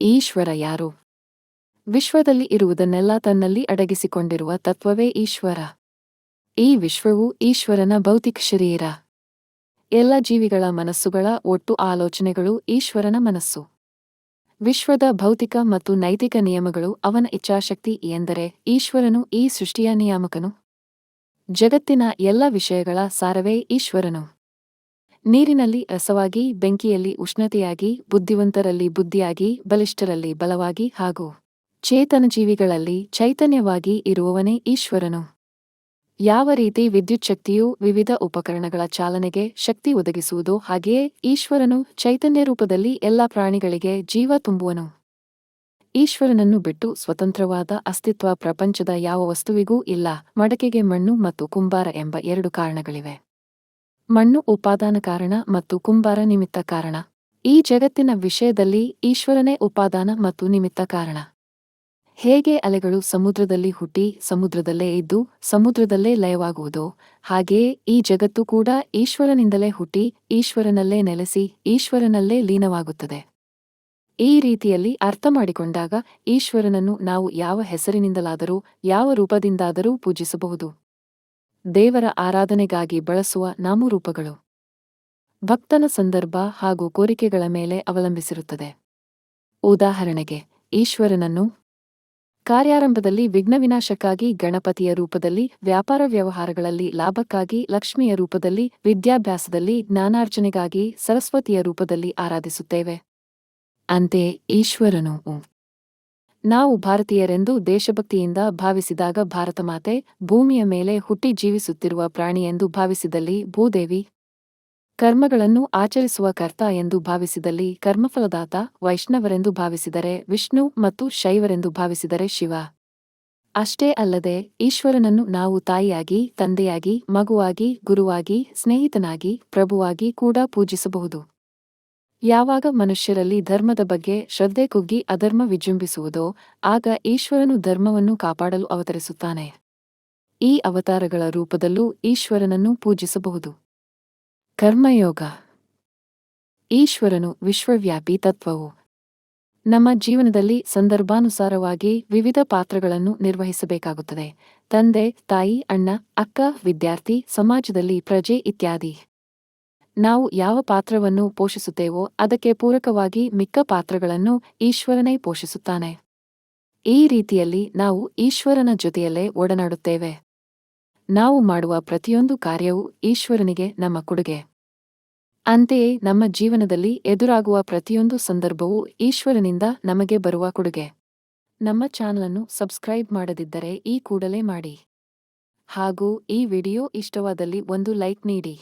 ಈಶ್ವರ ಯಾರು? ವಿಶ್ವದಲ್ಲಿ ಇರುವುದನ್ನೆಲ್ಲ ತನ್ನಲ್ಲಿ ಅಡಗಿಸಿಕೊಂಡಿರುವ ತತ್ವವೇ ಈಶ್ವರ. ಈ ವಿಶ್ವವು ಈಶ್ವರನ ಭೌತಿಕ ಶರೀರ. ಎಲ್ಲ ಜೀವಿಗಳ ಮನಸ್ಸುಗಳ ಒಟ್ಟು ಆಲೋಚನೆಗಳು ಈಶ್ವರನ ಮನಸ್ಸು. ವಿಶ್ವದ ಭೌತಿಕ ಮತ್ತು ನೈತಿಕ ನಿಯಮಗಳು ಅವನ ಇಚ್ಛಾಶಕ್ತಿ ಎಂದರೆ ಈಶ್ವರನು ಈ ಸೃಷ್ಟಿಯ ನಿಯಾಮಕನು. ಜಗತ್ತಿನ ಎಲ್ಲ ವಿಷಯಗಳ ಸಾರವೇ ಈಶ್ವರನು. ನೀರಿನಲ್ಲಿ ರಸವಾಗಿ, ಬೆಂಕಿಯಲ್ಲಿ ಉಷ್ಣತೆಯಾಗಿ, ಬುದ್ಧಿವಂತರಲ್ಲಿ ಬುದ್ಧಿಯಾಗಿ, ಬಲಿಷ್ಠರಲ್ಲಿ ಬಲವಾಗಿ ಹಾಗೂ ಚೇತನ ಜೀವಿಗಳಲ್ಲಿ ಚೈತನ್ಯವಾಗಿ ಇರುವವನೇ ಈಶ್ವರನು. ಯಾವ ರೀತಿ ವಿದ್ಯುತ್ ಶಕ್ತಿಯು ವಿವಿಧ ಉಪಕರಣಗಳ ಚಾಲನೆಗೆ ಶಕ್ತಿ ಒದಗಿಸುವುದೋ ಹಾಗೆಯೇ ಈಶ್ವರನು ಚೈತನ್ಯ ರೂಪದಲ್ಲಿ ಎಲ್ಲ ಪ್ರಾಣಿಗಳಿಗೆ ಜೀವ ತುಂಬುವನು. ಈಶ್ವರನನ್ನು ಬಿಟ್ಟು ಸ್ವತಂತ್ರವಾದ ಅಸ್ತಿತ್ವ ಪ್ರಪಂಚದ ಯಾವ ವಸ್ತುವಿಗೂ ಇಲ್ಲ, ಮಡಕೆಗೆ ಮಣ್ಣು ಮತ್ತು ಕುಂಬಾರ ಎಂಬ ಎರಡು ಕಾರಣಗಳಿವೆ. ಮಣ್ಣು ಉಪಾದಾನ ಕಾರಣ ಮತ್ತು ಕುಂಬಾರ ನಿಮಿತ್ತ ಕಾರಣ. ಈ ಜಗತ್ತಿನ ವಿಷಯದಲ್ಲಿ ಈಶ್ವರನೇ ಉಪಾದಾನ ಮತ್ತು ನಿಮಿತ್ತ ಕಾರಣ. ಹೇಗೆ ಅಲೆಗಳು ಸಮುದ್ರದಲ್ಲಿ ಹುಟ್ಟಿ ಸಮುದ್ರದಲ್ಲೇ ಇದ್ದು ಸಮುದ್ರದಲ್ಲೇ ಲಯವಾಗುವುದೋ ಹಾಗೆಯೇ ಈ ಜಗತ್ತು ಕೂಡ ಈಶ್ವರನಿಂದಲೇ ಹುಟ್ಟಿ ಈಶ್ವರನಲ್ಲೇ ನೆಲೆಸಿ ಈಶ್ವರನಲ್ಲೇ ಲೀನವಾಗುತ್ತದೆ. ಈ ರೀತಿಯಲ್ಲಿ ಅರ್ಥ ಮಾಡಿಕೊಂಡಾಗ ಈಶ್ವರನನ್ನು ನಾವು ಯಾವ ಹೆಸರಿನಿಂದಲಾದರೂ ಯಾವ ರೂಪದಿಂದಾದರೂ ಪೂಜಿಸಬಹುದು. ದೇವರ ಆರಾಧನೆಗಾಗಿ ಬಳಸುವ ನಾಮರೂಪಗಳು. ಭಕ್ತನ ಸಂದರ್ಭ ಹಾಗೂ ಕೋರಿಕೆಗಳ ಮೇಲೆ ಅವಲಂಬಿಸಿರುತ್ತದೆ. ಉದಾಹರಣೆಗೆ, ಈಶ್ವರನನ್ನು ಕಾರ್ಯಾರಂಭದಲ್ಲಿ ವಿಘ್ನವಿನಾಶಕ್ಕಾಗಿ ಗಣಪತಿಯ ರೂಪದಲ್ಲಿ, ವ್ಯಾಪಾರ ವ್ಯವಹಾರಗಳಲ್ಲಿ ಲಾಭಕ್ಕಾಗಿ, ಲಕ್ಷ್ಮಿಯ ರೂಪದಲ್ಲಿ, ವಿದ್ಯಾಭ್ಯಾಸದಲ್ಲಿ ಜ್ಞಾನಾರ್ಜನೆಗಾಗಿ ಸರಸ್ವತಿಯ ರೂಪದಲ್ಲಿ ಆರಾಧಿಸುತ್ತೇವೆ. ಅಂತೆಯೇ ಈಶ್ವರನು ನಾವು ಭಾರತೀಯರೆಂದು ದೇಶಭಕ್ತಿಯಿಂದ ಭಾವಿಸಿದಾಗ ಭಾರತಮಾತೆ ಭೂಮಿಯ ಮೇಲೆ ಹುಟ್ಟಿ ಜೀವಿಸುತ್ತಿರುವ ಪ್ರಾಣಿಯೆಂದು ಭಾವಿಸಿದಲ್ಲಿ ಭೂದೇವಿ. ಕರ್ಮಗಳನ್ನು ಆಚರಿಸುವ ಕರ್ತ ಎಂದು ಭಾವಿಸಿದಲ್ಲಿ ಕರ್ಮಫಲದಾತ ವೈಷ್ಣವರೆಂದು ಭಾವಿಸಿದರೆ ವಿಷ್ಣು ಮತ್ತು ಶೈವರೆಂದು ಭಾವಿಸಿದರೆ ಶಿವ. ಅಷ್ಟೇ ಅಲ್ಲದೆ ಈಶ್ವರನನ್ನು ನಾವು ತಾಯಿಯಾಗಿ, ತಂದೆಯಾಗಿ, ಮಗುವಾಗಿ, ಗುರುವಾಗಿ, ಸ್ನೇಹಿತನಾಗಿ, ಪ್ರಭುವಾಗಿ ಕೂಡ ಪೂಜಿಸಬಹುದು. ಯಾವಾಗ ಮನುಷ್ಯರಲ್ಲಿ ಧರ್ಮದ ಬಗ್ಗೆ ಶ್ರದ್ಧೆ ಕುಗ್ಗಿ ಅಧರ್ಮ ವಿಜೃಂಭಿಸುವುದೋ, ಆಗ ಈಶ್ವರನು ಧರ್ಮವನ್ನು ಕಾಪಾಡಲು ಅವತರಿಸುತ್ತಾನೆ. ಈ ಅವತಾರಗಳ ರೂಪದಲ್ಲೂ ಈಶ್ವರನನ್ನು ಪೂಜಿಸಬಹುದು. ಕರ್ಮಯೋಗ. ಈಶ್ವರನು ವಿಶ್ವವ್ಯಾಪಿ ತತ್ವವು. ನಮ್ಮ ಜೀವನದಲ್ಲಿ ಸಂದರ್ಭಾನುಸಾರವಾಗಿ ವಿವಿಧ ಪಾತ್ರಗಳನ್ನು ನಿರ್ವಹಿಸಬೇಕಾಗುತ್ತದೆ. ತಂದೆ, ತಾಯಿ, ಅಣ್ಣ, ಅಕ್ಕ, ವಿದ್ಯಾರ್ಥಿ, ಸಮಾಜದಲ್ಲಿ ಪ್ರಜೆ ಇತ್ಯಾದಿ. ನಾವು ಯಾವ ಪಾತ್ರವನ್ನು ಪೋಷಿಸುತ್ತೇವೋ ಅದಕ್ಕೆ ಪೂರಕವಾಗಿ ಮಿಕ್ಕ ಪಾತ್ರಗಳನ್ನು ಈಶ್ವರನೇ ಪೋಷಿಸುತ್ತಾನೆ. ಈ ರೀತಿಯಲ್ಲಿ ನಾವು ಈಶ್ವರನ ಜೊತೆಯಲ್ಲೇ ಒಡನಾಡುತ್ತೇವೆ ನಾವು ಮಾಡುವ ಪ್ರತಿಯೊಂದು ಕಾರ್ಯವೂ ಈಶ್ವರನಿಗೆ ನಮ್ಮ ಕೊಡುಗೆ. ಅಂತೆಯೇ ನಮ್ಮ ಜೀವನದಲ್ಲಿ ಎದುರಾಗುವ ಪ್ರತಿಯೊಂದು ಸಂದರ್ಭವೂ ಈಶ್ವರನಿಂದ ನಮಗೆ ಬರುವ ಕೊಡುಗೆ. ನಮ್ಮ ಚಾನಲನ್ನು ಸಬ್ಸ್ಕ್ರೈಬ್ ಮಾಡದಿದ್ದರೆ ಈ ಕೂಡಲೇ ಮಾಡಿ. ಹಾಗೂ ಈ ವಿಡಿಯೋ ಇಷ್ಟವಾದಲ್ಲಿ ಒಂದು ಲೈಕ್ ನೀಡಿ.